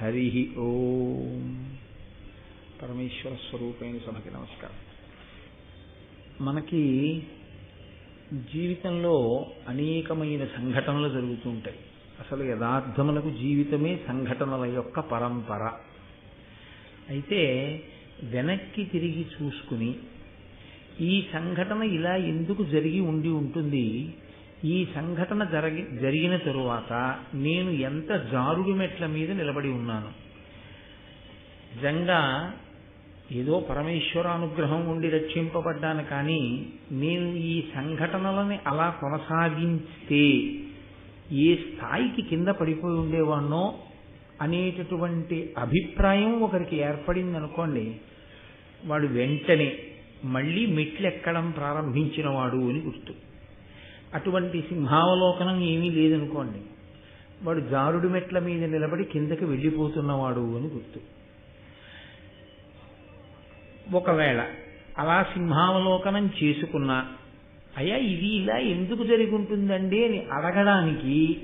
హరి ఓం. పరమేశ్వర స్వరూపైన సభకి నమస్కారం. మనకి జీవితంలో అనేకమైన సంఘటనలు జరుగుతూ ఉంటాయి. అసలు యథార్థములకు జీవితమే సంఘటనల యొక్క పరంపర. అయితే వెనక్కి తిరిగి చూసుకుని ఈ సంఘటన ఇలా ఎందుకు జరిగి ఉండి ఉంటుంది? ఈ సంఘటన జరిగి జరిగిన తరువాత నేను ఎంత జారుడు మెట్ల మీద నిలబడి ఉన్నాను. నిజంగా ఏదో పరమేశ్వర అనుగ్రహం ఉండి రక్షింపబడ్డాను కానీ నేను ఈ సంఘటనలని అలా కొనసాగిస్తే ఏ స్థాయికి కింద పడిపోయి ఉండేవాణ్ణో అనేటటువంటి అభిప్రాయం ఒకరికి ఏర్పడింది అనుకోండి వాడు వెంటనే మళ్ళీ మెట్లు ఎక్కడం అని గుర్తు. అటువంటి సింహావలోకనం ఏమీ లేదనుకోండి. వాడు జారుడు మెట్ల మీద నిలబడి కిందకి వెళ్ళిపోతున్నవాడు అని గుర్తు. ఒకవేళ అలా సింహావలోకనం చేసుకున్నా అయ్యా ఇది ఇలా ఎందుకు జరిగి అని అడగడానికి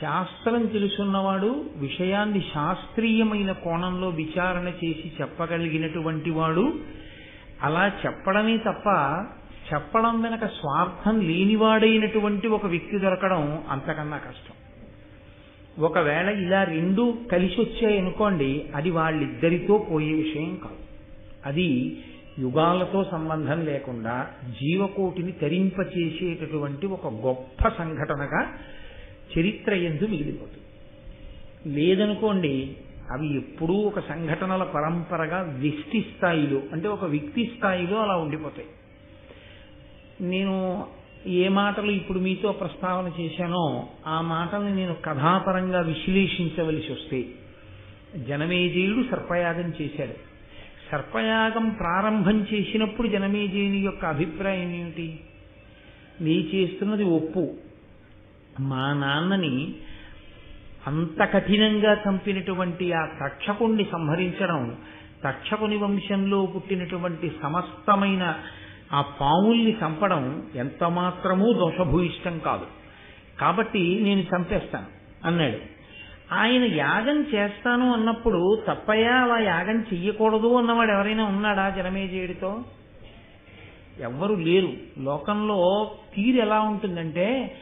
శాస్త్రం తెలుసున్నవాడు విషయాన్ని శాస్త్రీయమైన కోణంలో విచారణ చేసి చెప్పగలిగినటువంటి వాడు అలా చెప్పడమే తప్ప చెప్పడం వెనక స్వార్థం లేనివాడైనటువంటి ఒక వ్యక్తి దొరకడం అంతకన్నా కష్టం. ఒకవేళ ఇలా రెండు కలిసి వచ్చాయనుకోండి అది వాళ్ళిద్దరితో పోయే విషయం కాదు. అది యుగాలతో సంబంధం లేకుండా జీవకోటిని తరింపచేసేటటువంటి ఒక గొప్ప సంఘటనగా చరిత్ర ఎందు మిగిలిపోతుంది. లేదనుకోండి అవి ఎప్పుడూ ఒక సంఘటనల పరంపరగా వ్యక్తి స్థాయిలో అంటే ఒక వ్యక్తి స్థాయిలో అలా ఉండిపోతాయి. నేను ఏ మాటలు ఇప్పుడు మీతో ప్రస్తావన చేశానో ఆ మాటల్ని నేను కథాపరంగా విశ్లేషించవలసి వస్తే జనమేజయుడు సర్పయాగం చేశాడు. సర్పయాగం ప్రారంభం చేసినప్పుడు జనమేజయుని యొక్క అభిప్రాయం ఏమిటి? నీ చేస్తున్నది ఒప్పు. మా నాన్నని అంత కఠినంగా చంపినటువంటి ఆ తక్షకుణ్ణి సంహరించడం తక్షకుని వంశంలో పుట్టినటువంటి సమస్తమైన ఆ పాముల్ని చంపడం ఎంత మాత్రమూ దోషభూయిష్టం కాదు. కాబట్టి నేను చంపేస్తాను అన్నాడు. ఆయన యాగం చేస్తాను అన్నప్పుడు తప్పయా అలా యాగం చెయ్యకూడదు అన్నవాడు ఎవరైనా ఉన్నాడా జనమేజయుడితో? ఎవ్వరు లేరు. లోకంలో తీరు ఎలా ఉంటుందంటే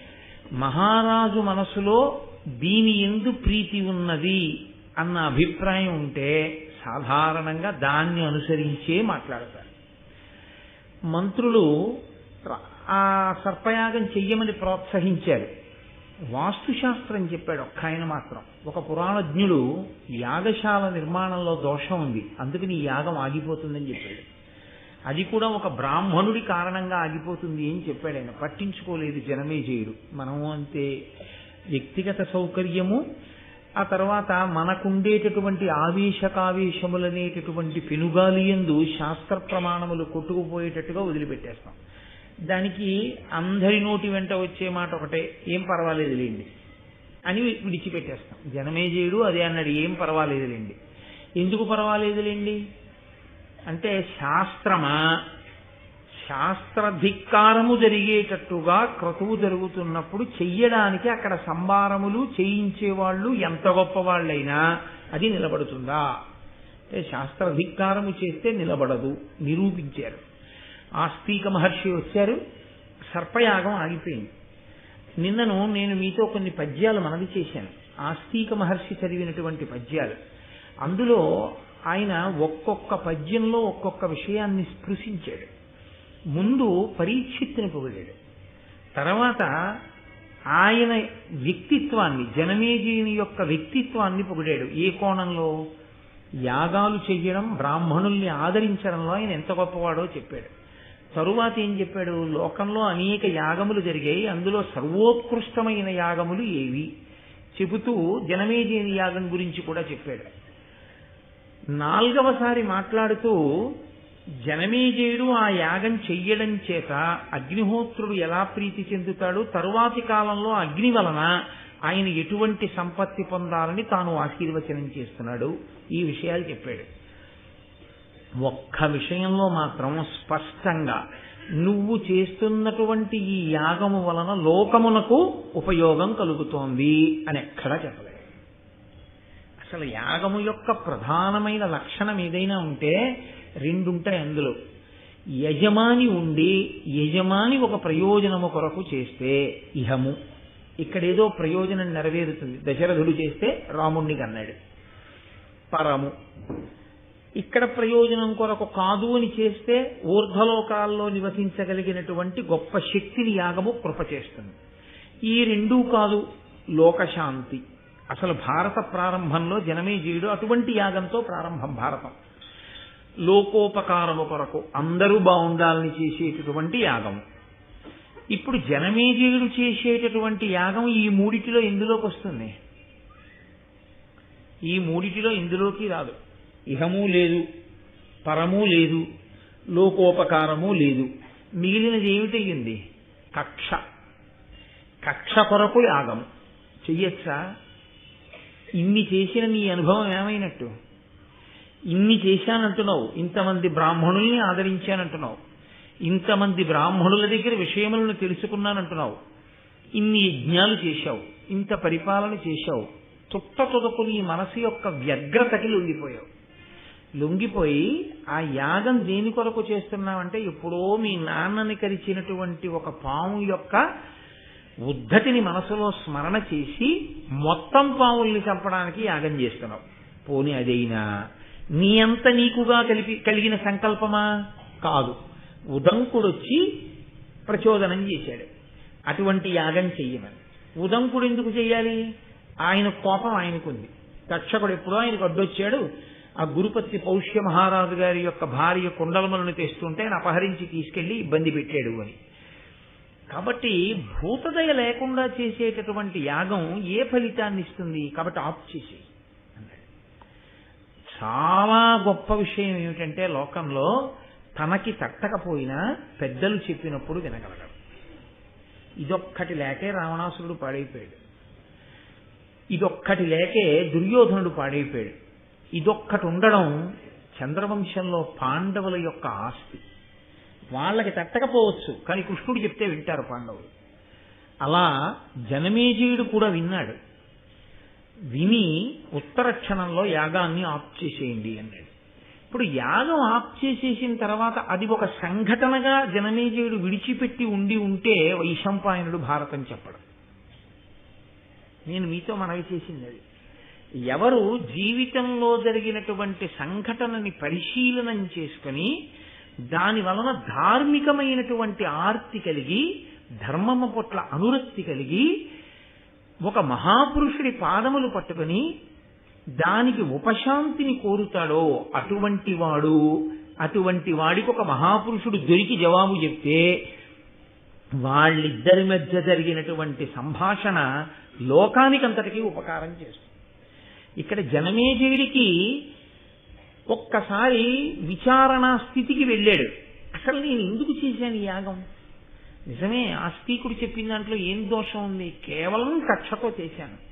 మహారాజు మనసులో దీని ఎందు ప్రీతి ఉన్నది అన్న అభిప్రాయం ఉంటే సాధారణంగా దాన్ని అనుసరించే మాట్లాడతారు. మంత్రులు ఆ సర్పయాగం చెయ్యమని ప్రోత్సహించారు. వాస్తుశాస్త్రం చెప్పాడు ఒక్క ఆయన మాత్రం. ఒక పురాణజ్ఞుడు యాగశాల నిర్మాణంలో దోషం ఉంది. అందుకని ఈ యాగం ఆగిపోతుందని చెప్పాడు. అది కూడా ఒక బ్రాహ్మణుడి కారణంగా ఆగిపోతుంది అని చెప్పాడు ఆయన. పట్టించుకోలేదు చేయడు మనము అంతే వ్యక్తిగత సౌకర్యము ఆ తర్వాత మనకుండేటటువంటి ఆవేశకావేశములనేటటువంటి పెనుగాలి ఎందు శాస్త్ర ప్రమాణములు కొట్టుకుపోయేటట్టుగా వదిలిపెట్టేస్తాం. దానికి అందరి నోటి వెంట వచ్చే మాట ఒకటే ఏం పర్వాలేదులేండి అని విడిచిపెట్టేస్తాం. జనమేజయుడు అదే అన్నాడు ఏం పర్వాలేదు లేండి ఎందుకు పర్వాలేదు లేండి అంటే శాస్త్రమా శాస్త్రధిక్కారము జరిగేటట్టుగా క్రతువు జరుగుతున్నప్పుడు చెయ్యడానికి అక్కడ సంభారములు చేయించేవాళ్ళు ఎంత గొప్పవాళ్ళైనా అది నిలబడుతుందా? అంటే శాస్త్రధిక్కారము చేస్తే నిలబడదు నిరూపించారు. ఆస్తిక మహర్షి వచ్చారు సర్పయాగం ఆగిపోయింది. నిన్నను నేను మీతో కొన్ని పద్యాలు మనవి చేశాను. ఆస్తిక మహర్షి చదివినటువంటి పద్యాలు. అందులో ఆయన ఒక్కొక్క పద్యంలో ఒక్కొక్క విషయాన్ని స్పృశించాడు. ముందు పరీక్షిత్తుని పొగిడాడు తర్వాత ఆయన వ్యక్తిత్వాన్ని జనమేజీని యొక్క వ్యక్తిత్వాన్ని పొగిడాడు. ఏ కోణంలో? యాగాలు చెయ్యడం బ్రాహ్మణుల్ని ఆదరించడంలో ఆయన ఎంత గొప్పవాడో చెప్పాడు. తరువాత ఏం చెప్పాడు? లోకంలో అనేక యాగములు జరిగాయి. అందులో సర్వోత్కృష్టమైన యాగములు ఏవి? చెబుతూ జనమేజీని యాగం గురించి కూడా చెప్పాడు. నాల్గవసారి మాట్లాడుతూ జనమేజయుడు ఆ యాగం చెయ్యడం చేత అగ్నిహోత్రుడు ఎలా ప్రీతి చెందుతాడు తరువాతి కాలంలో అగ్ని వలన ఆయన ఎటువంటి సంపత్తి పొందాలని తాను ఆశీర్వచనం చేస్తున్నాడు. ఈ విషయాలు చెప్పాడు. ఒక్క విషయంలో మాత్రం స్పష్టంగా నువ్వు చేస్తున్నటువంటి ఈ యాగము వలన లోకమునకు ఉపయోగం కలుగుతోంది అని ఎక్కడా చెప్పలేదు. అసలు యాగము యొక్క ప్రధానమైన లక్షణం ఏదైనా ఉంటే రెండుంటాయి అందులో. యజమాని ఉండి యజమాని ఒక ప్రయోజనము కొరకు చేస్తే ఇహము. ఇక్కడ ఏదో ప్రయోజనం నెరవేరుతుంది. దశరథుడు చేస్తే రాముణ్ణి కన్నాడు. పరము. ఇక్కడ ప్రయోజనం కొరకు కాదు అని చేస్తే ఊర్ధ్వలోకాల్లో నివసించగలిగినటువంటి గొప్ప శక్తిని యాగము కృప చేస్తుంది. ఈ రెండూ కాదు లోకశాంతి. అసలు భారత ప్రారంభంలో జనమేజయుడు అటువంటి యాగంతో ప్రారంభం భారతం. లోకోపకారము కొరకు అందరూ బాగుండాలని చేసేటటువంటి యాగం. ఇప్పుడు జనమేజయుడు చేసేటటువంటి యాగం ఈ మూడిటిలో ఎందులోకి వస్తుంది? ఈ మూడిటిలో ఇందులోకి రాదు. ఇహము లేదు పరము లేదు లోకోపకారము లేదు. మిగిలినది ఏమిటయ్యింది? కక్ష. కక్ష కొరకు యాగం. చెయ్యొచ్చా? ఇన్ని చేసిన నీ అనుభవం ఏమైనట్టు? ఇన్ని చేశానంటున్నావు ఇంతమంది బ్రాహ్మణుల్ని ఆదరించానంటున్నావు ఇంతమంది బ్రాహ్మణుల దగ్గర విషయములను తెలుసుకున్నానంటున్నావు ఇన్ని యజ్ఞాలు చేశావు ఇంత పరిపాలన చేశావు తుట్ట తుదకు నీ మనసు యొక్క వ్యగ్రతకి లొంగిపోయావు. లొంగిపోయి ఆ యాగం దేని కొరకు చేస్తున్నావంటే ఎప్పుడో మీ నాన్నని కరిచినటువంటి ఒక పాము యొక్క ఉద్ధతిని మనసులో స్మరణ చేసి మొత్తం పావుల్ని చంపడానికి యాగం చేస్తున్నావు. పోనీ అదైనా నీ అంత నీకుగా కలిపి కలిగిన సంకల్పమా? కాదు. ఉదంకుడొచ్చి ప్రచోదనం చేశాడు. అటువంటి యాగం చెయ్యమని. ఉదంకుడు ఎందుకు చెయ్యాలి? ఆయన కోపం ఆయనకుంది. తక్షకుడు ఎప్పుడో ఆయనకు అడ్డొచ్చాడు. ఆ గురుపత్తి పౌష్య మహారాజు గారి యొక్క భార్య కుండలములను తెస్తుంటే ఆయన అపహరించి తీసుకెళ్ళి ఇబ్బంది పెట్టాడు అని. కాబట్టి భూతదయ లేకుండా చేసేటటువంటి యాగం ఏ ఫలితాన్ని ఇస్తుంది కాబట్టి ఆఫ్ చేసి చాలా గొప్ప విషయం ఏమిటంటే లోకంలో తనకి తట్టకపోయినా పెద్దలు చెప్పినప్పుడు వినగలగడు. ఇదొక్కటి లేకే రావణాసురుడు పాడైపోయాడు. ఇదొక్కటి లేకే దుర్యోధనుడు పాడైపోయాడు. ఇదొక్కటి ఉండడం చంద్రవంశంలో పాండవుల యొక్క ఆస్తి. వాళ్ళకి తట్టకపోవచ్చు కానీ కృష్ణుడు చెప్తే వింటారు పాండవులు. అలా జనమేజీయుడు కూడా విన్నాడు. విని ఉత్తర క్షణంలో యాగాన్ని ఆఫ్ చేసేయండి అన్నాడు. ఇప్పుడు యాగం ఆఫ్ చేసేసిన తర్వాత అది ఒక సంఘటనగా జనమేజయుడు విడిచిపెట్టి ఉండి ఉంటే వైశంపాయనుడు భారతం చెప్పడం. నేను మీతో మనవి చేసింది అది. ఎవరు జీవితంలో జరిగినటువంటి సంఘటనని పరిశీలనం చేసుకుని దాని వలన ధార్మికమైనటువంటి ఆర్తి కలిగి ధర్మము పట్ల అనురక్తి కలిగి ఒక మహాపురుషుడి పాదములు పట్టుకుని దానికి ఉపశాంతిని కోరుతాడో అటువంటి వాడు అటువంటి వాడికి ఒక మహాపురుషుడు దొరికి జవాబు చెప్తే వాళ్ళిద్దరి మధ్య జరిగినటువంటి సంభాషణ లోకానికంతటికీ ఉపకారం చేస్తుంది. ఇక్కడ జనమేజయుడికి ఒక్కసారి విచారణా స్థితికి వెళ్ళాడు. అసలు నేను ఎందుకు చేశాను ఈ యాగం? నిజమే ఆస్తికుడు చెప్పిన దాంట్లో ఏం దోషం ఉంది? కేవలం కక్షతో చేశాను.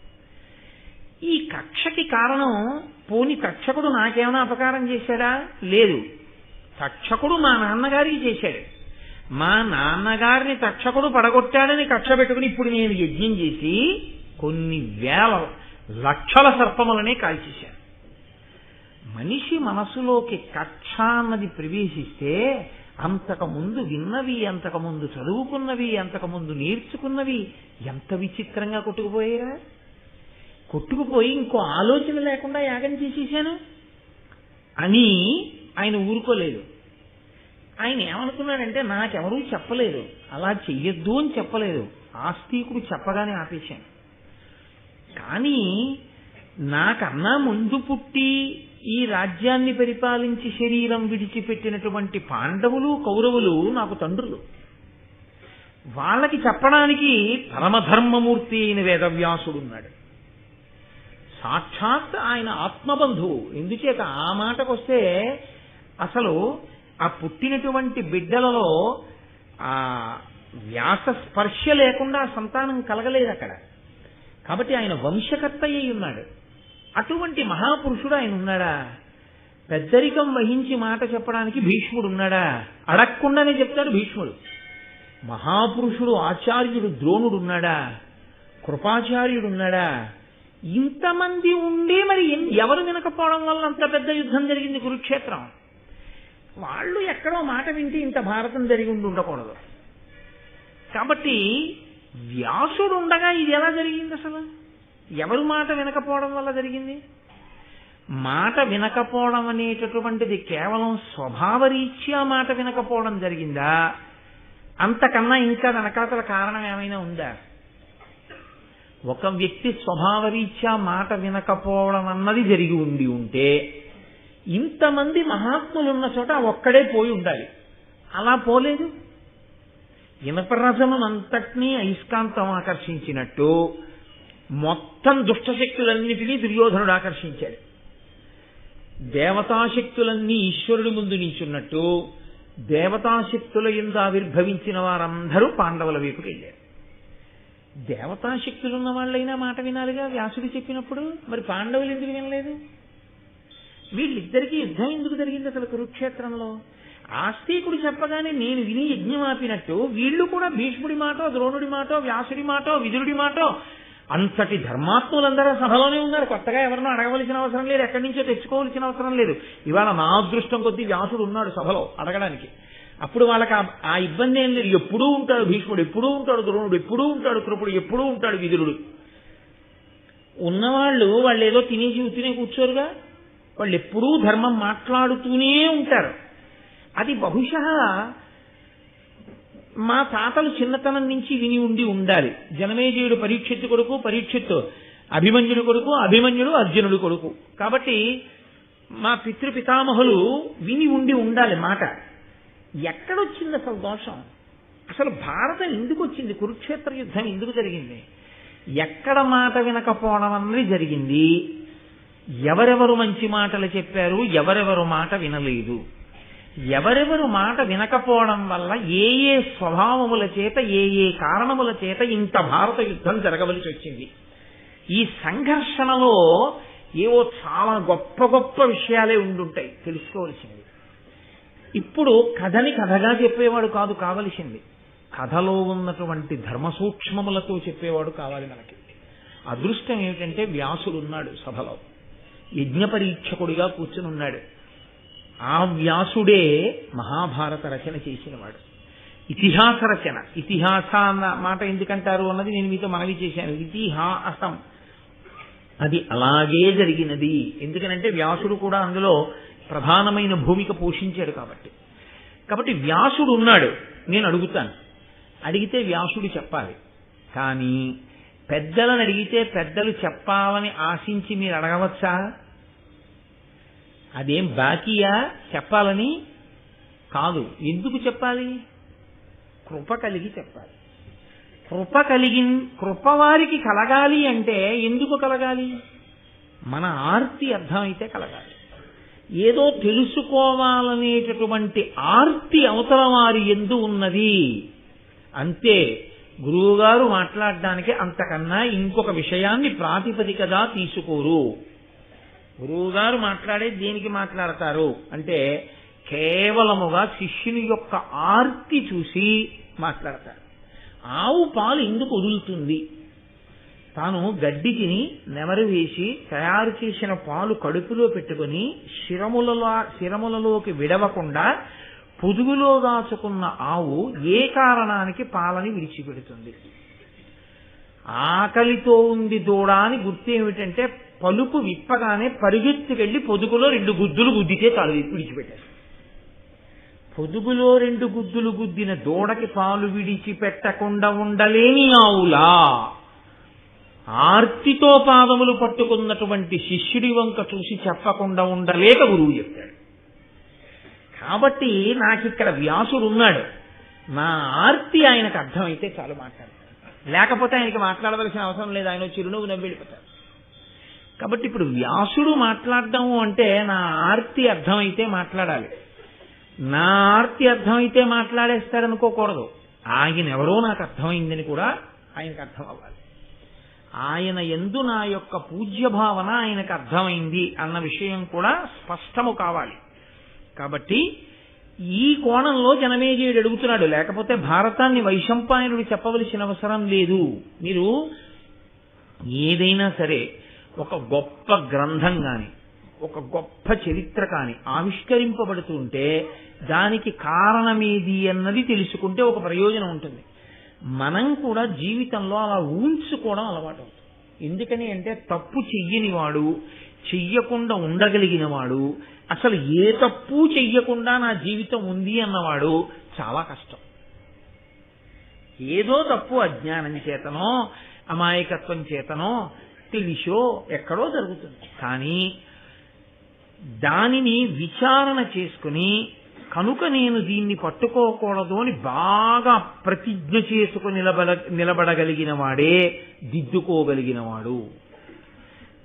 ఈ కక్షకి కారణం పోని తక్షకుడు నాకేమైనా అపకారం చేశాడా? లేదు. తక్షకుడు మా నాన్నగారికి చేశాడు. మా నాన్నగారిని తక్షకుడు పడగొట్టాడని కక్ష పెట్టుకుని ఇప్పుడు నేను యజ్ఞం చేసి కొన్ని వేల లక్షల సర్పములనే కాల్చేశాను. మనిషి మనసులోకి కక్ష అన్నది ప్రవేశిస్తే అంతకుముందు విన్నవి అంతకుముందు చదువుకున్నవి అంతకుముందు నేర్చుకున్నవి ఎంత విచిత్రంగా కొట్టుకుపోయారా కొట్టుకుపోయి ఇంకో ఆలోచన లేకుండా యాగం చేసేసాను? అని ఆయన ఊరుకోలేదు. ఆయన ఏమనుకున్నాడంటే నాకెవరూ చెప్పలేదు. అలా చెయ్యొద్దు అని చెప్పలేదు. ఆస్తికుడు చెప్పగానే ఆపేశాను. కానీ నాకన్నా ముందు పుట్టి ఈ రాజ్యాన్ని పరిపాలించి శరీరం విడిచిపెట్టినటువంటి పాండవులు కౌరవులు నాకు తండ్రులు. వాళ్ళకి చెప్పడానికి పరమధర్మమూర్తి అయిన వేదవ్యాసుడు ఉన్నాడు సాక్షాత్ ఆయన ఆత్మబంధువు. ఎందుచేత ఆ మాటకొస్తే అసలు ఆ పుట్టినటువంటి బిడ్డలలో ఆ వ్యాస స్పర్శ లేకుండా సంతానం కలగలేదు అక్కడ కాబట్టి ఆయన వంశకర్త అయి ఉన్నాడు. అటువంటి మహాపురుషుడు ఆయన ఉన్నాడా? పెద్దరికం వహించి మాట చెప్పడానికి భీష్ముడు ఉన్నాడా? అడగకుండానే చెప్తాడు భీష్ముడు. మహాపురుషుడు ఆచార్యుడు ద్రోణుడు ఉన్నాడా? కృపాచార్యుడు ఉన్నాడా? ఇంతమంది ఉండి మరి ఎవరు వినకపోవడం వల్ల అంత పెద్ద యుద్ధం జరిగింది కురుక్షేత్రం? వాళ్ళు ఎక్కడో మాట వింటే ఇంత భారతం జరిగి ఉండి ఉండకూడదు. కాబట్టి వ్యాసుడు ఉండగా ఇది ఎలా జరిగింది అసలు? ఎవరు మాట వినకపోవడం వల్ల జరిగింది? మాట వినకపోవడం అనేటటువంటిది కేవలం స్వభావరీత్యా మాట వినకపోవడం జరిగిందా? అంతకన్నా ఇంకా వెనకాతల కారణం ఏమైనా ఉందా? ఒక వ్యక్తి స్వభావరీత్యా మాట వినకపోవడం అన్నది జరిగి ఉండి ఉంటే ఇంతమంది మహాత్ములు ఉన్న చోట ఒక్కడే పోయి ఉండాలి. అలా పోలేదు. ఇనపరసనం అంతటినీ అయస్కాంతం ఆకర్షించినట్టు మొత్తం దుష్టశక్తులన్నిటినీ దుర్యోధనుడు ఆకర్షించాడు. దేవతాశక్తులన్నీ ఈశ్వరుడి ముందు నించున్నట్టు దేవతాశక్తుల ఎందు ఆవిర్భవించిన వారందరూ పాండవుల వైపుకి వెళ్ళారు. దేవతాశక్తులున్న వాళ్ళైనా మాట వినాలిగా? వ్యాసుడు చెప్పినప్పుడు మరి పాండవులు ఎందుకు వినలేదు? వీళ్ళిద్దరికీ యుద్ధం ఎందుకు జరిగింది అసలు కురుక్షేత్రంలో? ఆస్తికుడు చెప్పగానే నేను విని యజ్ఞం ఆపినట్టు వీళ్ళు కూడా భీష్ముడి మాటో ద్రోణుడి మాటో వ్యాసుడి మాటో విదురుడి మాటో అంతటి ధర్మాత్ములందరూ సభలోనే ఉన్నారు. కొత్తగా ఎవరినో అడగవలసిన అవసరం లేదు ఎక్కడి నుంచో తెచ్చుకోవలసిన అవసరం లేదు. ఇవాళ నా అదృష్టం కొద్దీ వ్యాసుడు ఉన్నాడు సభలో అడగడానికి. అప్పుడు వాళ్ళకి ఆ- ఇబ్బంది ఏం లేదు. ఎప్పుడూ ఉంటాడు భీష్ముడు ఎప్పుడూ ఉంటాడు ద్రోణుడు ఎప్పుడూ ఉంటాడు కృపుడు ఎప్పుడూ ఉంటాడు విదురుడు. ఉన్నవాళ్ళు వాళ్ళు ఏదో తినేసి ఉత్తినే కూర్చోరుగా. వాళ్ళు ఎప్పుడూ ధర్మం మాట్లాడుతూనే ఉంటారు. అది బహుశా మా తాతలు చిన్నతనం నుంచి విని ఉండి ఉండాలి. జనమేజయుడు పరీక్షిత్తు కొడుకు పరీక్షిత్తు అభిమన్యుడు కొడుకు అభిమన్యుడు అర్జునుడు కొడుకు. కాబట్టి మా పితృ పితామహులు విని ఉండి ఉండాలి మాట. ఎక్కడొచ్చింది అసలు దోషం? అసలు భారతం ఎందుకు వచ్చింది? కురుక్షేత్ర యుద్ధం ఎందుకు జరిగింది? ఎక్కడ మాట వినకపోవడం అన్నది జరిగింది. ఎవరెవరు మంచి మాటలు చెప్పారు? ఎవరెవరు మాట వినలేదు? ఎవరెవరు మాట వినకపోవడం వల్ల ఏ ఏ స్వభావముల చేత ఏ ఏ కారణముల చేత ఇంత భారత యుద్ధం జరగవలసి వచ్చింది. ఈ సంఘర్షణలో ఏవో చాలా గొప్ప గొప్ప విషయాలే ఉండుంటాయి తెలుసుకోవలసింది ఇప్పుడు కథని కథగా చెప్పేవాడు కాదు కావలసింది. కథలో ఉన్నటువంటి ధర్మ సూక్ష్మములతో చెప్పేవాడు కావాలి మనకి. అదృష్టం ఏమిటంటే వ్యాసుడు ఉన్నాడు సభలో. యజ్ఞ పరీక్షకుడిగా కూర్చుని ఉన్నాడు. ఆ వ్యాసుడే మహాభారత రచన చేసినవాడు. ఇతిహాస రచన. ఇతిహాస అన్న మాట ఎందుకంటారు అన్నది నేను మీతో మనవి చేశాను. ఇతిహాసం అది అలాగే జరిగినది. ఎందుకనంటే వ్యాసుడు కూడా అందులో ప్రధానమైన భూమిక పోషించాడు కాబట్టి. కాబట్టి వ్యాసుడు ఉన్నాడు. నేను అడుగుతాను. అడిగితే వ్యాసుడు చెప్పాలి. కానీ పెద్దలను అడిగితే పెద్దలు చెప్పాలని ఆశించి మీరు అడగవచ్చా? అదేం బాకీయా? చెప్పాలని? కాదు. ఎందుకు చెప్పాలి? కృప కలిగి చెప్పాలి. కృప కలిగి కృపవారికి కలగాలి అంటే ఎందుకు కలగాలి? మన ఆర్తి అర్థమైతే కలగాలి. ఏదో తెలుసుకోవాలనేటటువంటి ఆర్తి అవతల వారి ఎందు ఉన్నది. అంతే. గురువుగారు మాట్లాడడానికి అంతకన్నా ఇంకొక విషయాన్ని ప్రాతిపదికగా తీసుకోరు. గురువు గారు మాట్లాడే దేనికి మాట్లాడతారు. అంటే కేవలముగా శిష్యుని యొక్క ఆర్తి చూసి మాట్లాడతారు. ఆవు పాలు ఎందుకు వదులుతుంది? తాను గడ్డి తిని నెమరు వేసి తయారు చేసిన పాలు కడుపులో పెట్టుకుని శిరములలో శిరములలోకి విడవకుండా పొదుగులో దాచుకున్న ఆవు ఏ కారణానికి పాలని విడిచిపెడుతుంది? ఆకలితో ఉంది దూడ అని గుర్తు ఏమిటంటే పలుపు విప్పగానే పరిగెత్తుకెళ్ళి పొదుగులో రెండు గుద్దులు గుద్దితే చాలు విడిచిపెట్టారు. పొదుగులో రెండు గుద్దులు గుద్దిన దూడకి పాలు విడిచిపెట్టకుండా ఉండలేని ఆవులా. ఆర్తితో పాదములు పట్టుకున్నటువంటి శిష్యుడి వంక చూసి చెప్పకుండా ఉండలేక గురువు చెప్పాడు. కాబట్టి నాకిక్కడ వ్యాసుడు ఉన్నాడు నా ఆర్తి ఆయనకు అర్థమైతే చాలు మాట్లాడతాడు లేకపోతే ఆయనకి మాట్లాడవలసిన అవసరం లేదు. ఆయన చిరునవ్వు నవ్వి వెళ్ళిపోతారు. కాబట్టి ఇప్పుడు వ్యాసుడు మాట్లాడదాము అంటే నా ఆర్తి అర్థమైతే మాట్లాడాలి. నా ఆర్తి అర్థమైతే మాట్లాడేస్తాడు అనుకోకూడదు ఆయన ఎవరో నాకు అర్థమైందని కూడా ఆయనకు అర్థం అవ్వాలి ఆయన ఎందు నా యొక్క పూజ్య భావన ఆయనకు అర్థమైంది అన్న విషయం కూడా స్పష్టము కావాలి. కాబట్టి ఈ కోణంలో జనమేజయుడు అడుగుతున్నాడు లేకపోతే భారతాన్ని వైశంపాయనుడు చెప్పవలసిన అవసరం లేదు. మీరు ఏదైనా సరే ఒక గొప్ప గ్రంథం కాని ఒక గొప్ప చరిత్ర కాని ఆవిష్కరింపబడుతుంటే దానికి కారణమేది అన్నది తెలుసుకుంటే ఒక ప్రయోజనం ఉంటుంది. మనం కూడా జీవితంలో అలా ఊహించుకోవడం అలవాటు అవుతుంది ఎందుకని అంటే తప్పు చెయ్యని వాడు చెయ్యకుండా ఉండగలిగిన వాడు అసలు ఏ తప్పు చెయ్యకుండా నా జీవితం ఉంది అన్నవాడు చాలా కష్టం. ఏదో తప్పు అజ్ఞానం చేతనో అమాయకత్వం చేతనో తెలిసో ఎక్కడో జరుగుతుంది. కానీ దానిని విచారణ చేసుకుని కనుక నేను దీన్ని పట్టుకోకూడదు అని బాగా ప్రతిజ్ఞ చేసుకుని నిలబడ నిలబడగలిగిన వాడే దిద్దుకోగలిగిన వాడు.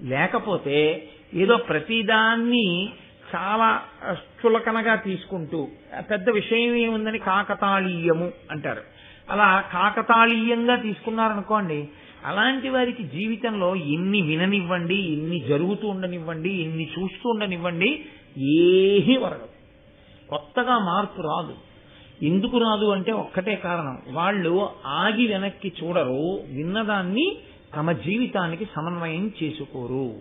లేకపోతే ఏదో ప్రతిదాన్ని చాలా చులకనగా తీసుకుంటూ పెద్ద విషయం ఏముందని కాకతాళీయము అంటారు. అలా కాకతాళీయంగా తీసుకున్నారనుకోండి అలాంటి వారికి జీవితంలో ఎన్ని విననివ్వండి ఎన్ని జరుగుతూ ఉండనివ్వండి ఎన్ని చూస్తూ ఉండనివ్వండి ఏమీ వరగదు కొత్తగా మార్పు రాదు. ఎందుకు రాదు అంటే ఒక్కటే కారణం. వాళ్ళు ఆగి వెనక్కి చూడరు విన్నదాన్ని తమ జీవితానికి సమన్వయం చేసుకోరు.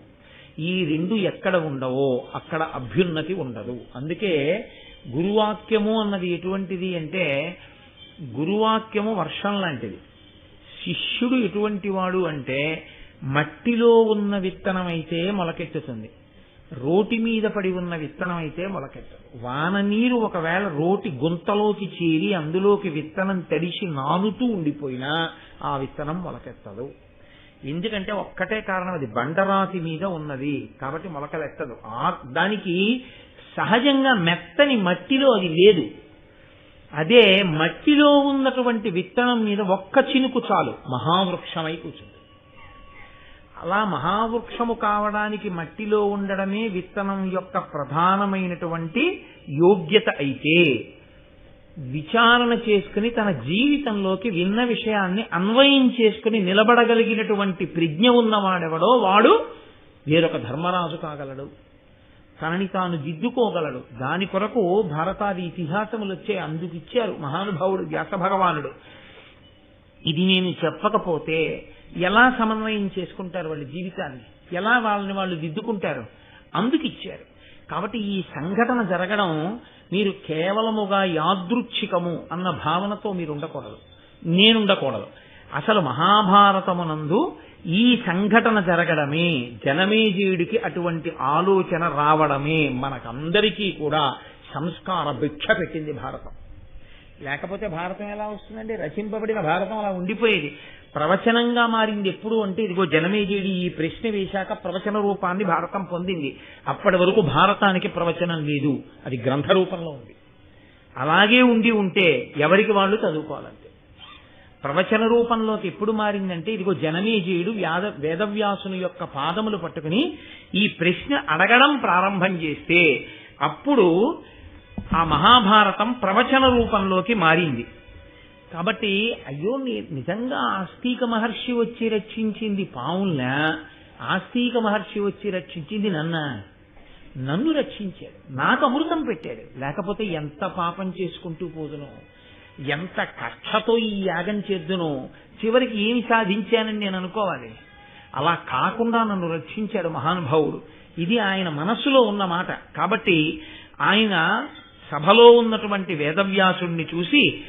ఈ రెండు ఎక్కడ ఉండవో అక్కడ అభ్యున్నతి ఉండదు. అందుకే గురువాక్యము అన్నది ఎటువంటిది అంటే గురువాక్యము వర్షం లాంటిది. శిష్యుడు ఎటువంటి వాడు అంటే మట్టిలో ఉన్న విత్తనం అయితే మొలకెత్తుతుంది. రోటి మీద పడి ఉన్న విత్తనం అయితే మొలకెత్తదు. వాన నీరు ఒకవేళ రోటి గుంతలోకి చేరి అందులోకి విత్తనం తడిసి నానుతూ ఉండిపోయినా ఆ విత్తనం మొలకెత్తదు. ఎందుకంటే ఒక్కటే కారణం అది బండరాతి మీద ఉన్నది కాబట్టి మొలకలెత్తదు ఆ దానికి సహజంగా మెత్తని మట్టిలో అది లేదు. అదే మట్టిలో ఉన్నటువంటి విత్తనం మీద ఒక్క చినుకు చాలు. మహావృక్షమై కూర్చుంది. అలా మహావృక్షము కావడానికి మట్టిలో ఉండడమే విత్తనం యొక్క ప్రధానమైనటువంటి యోగ్యత అయితే విచారణ చేసుకుని తన జీవితంలోకి విన్న విషయాన్ని అన్వయం చేసుకుని నిలబడగలిగినటువంటి ప్రజ్ఞ ఉన్నవాడెవడో వాడు వేరొక ధర్మరాజు కాగలడు. తనని తాను దిద్దుకోగలడు. దాని కొరకు భారతాది ఇతిహాసములు వచ్చే అందుకిచ్చారు మహానుభావుడు వ్యాస భగవానుడు ఇది నేను చెప్పకపోతే ఎలా సమన్వయం చేసుకుంటారు వాళ్ళ జీవితాన్ని? ఎలా వాళ్ళని వాళ్ళు దిద్దుకుంటారు? అందుకిచ్చారు. కాబట్టి ఈ సంఘటన జరగడం మీరు కేవలముగా యాదృచ్ఛికము అన్న భావనతో మీరు ఉండకూడదు. నేనుండకూడదు. అసలు మహాభారతమునందు ఈ సంఘటన జరగడమే జనమేజయుడికి అటువంటి ఆలోచన రావడమే మనకందరికీ కూడా సంస్కార భిక్ష పెట్టింది భారతం. లేకపోతే భారతం ఎలా వస్తుందండి? రచింపబడిన భారతం అలా ఉండిపోయేది. ప్రవచనంగా మారింది ఎప్పుడు అంటే ఇదిగో జనమేజేడి ఈ ప్రశ్న వేశాక ప్రవచన రూపాన్ని భారతం పొందింది. అప్పటి వరకు భారతానికి ప్రవచనం లేదు. అది గ్రంథ రూపంలో ఉంది. అలాగే ఉండి ఉంటే ఎవరికి వాళ్ళు చదువుకోవాలంటే ప్రవచన రూపంలోకి ఎప్పుడు మారిందంటే ఇదిగో జనమేజయుడు వ్యాద వేదవ్యాసుని యొక్క పాదములు పట్టుకుని ఈ ప్రశ్న అడగడం ప్రారంభం చేస్తే అప్పుడు ఆ మహాభారతం ప్రవచన రూపంలోకి మారింది. కాబట్టి అయ్యో నిజంగా ఆస్తిక మహర్షి వచ్చి రక్షించింది పావుల్న? ఆస్తిక మహర్షి వచ్చి రక్షించింది నన్న? నన్ను రక్షించాడు. నాకు అమృతం పెట్టాడు. లేకపోతే ఎంత పాపం చేసుకుంటూ పోదునో? ఎంత కక్షతో ఈ యాగం చేద్దునో చివరికి ఏమి సాధించానని నేను అనుకోవాలి. అలా కాకుండా నన్ను రక్షించాడు మహానుభావుడు. ఇది ఆయన మనస్సులో ఉన్న మాట. కాబట్టి ఆయన సభలో ఉన్నటువంటి వేదవ్యాసుణ్ణి చూసి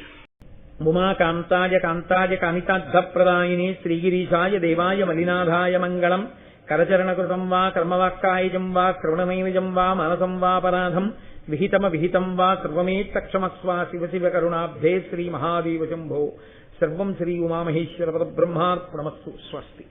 ఉమాకాంతాయ కాంతాయ కామితార్థప్రదాయిని శ్రీగిరీశాయ దేవాయ మలినాథాయ మంగళం. కరచరణకృతం వా కర్మవాక్కాయజం వా శ్రవణమైవజం వా మనసం వాపరాధం విహితమ విహితం వా సర్వమేత్తక్షమస్వ శివ శివ కరుణాబ్ధే శ్రీ మహాదేవ శంభో. సర్వం శ్రీ ఉమామహేశ్వర పద బ్రహ్మార్పణమస్సు స్వస్తి.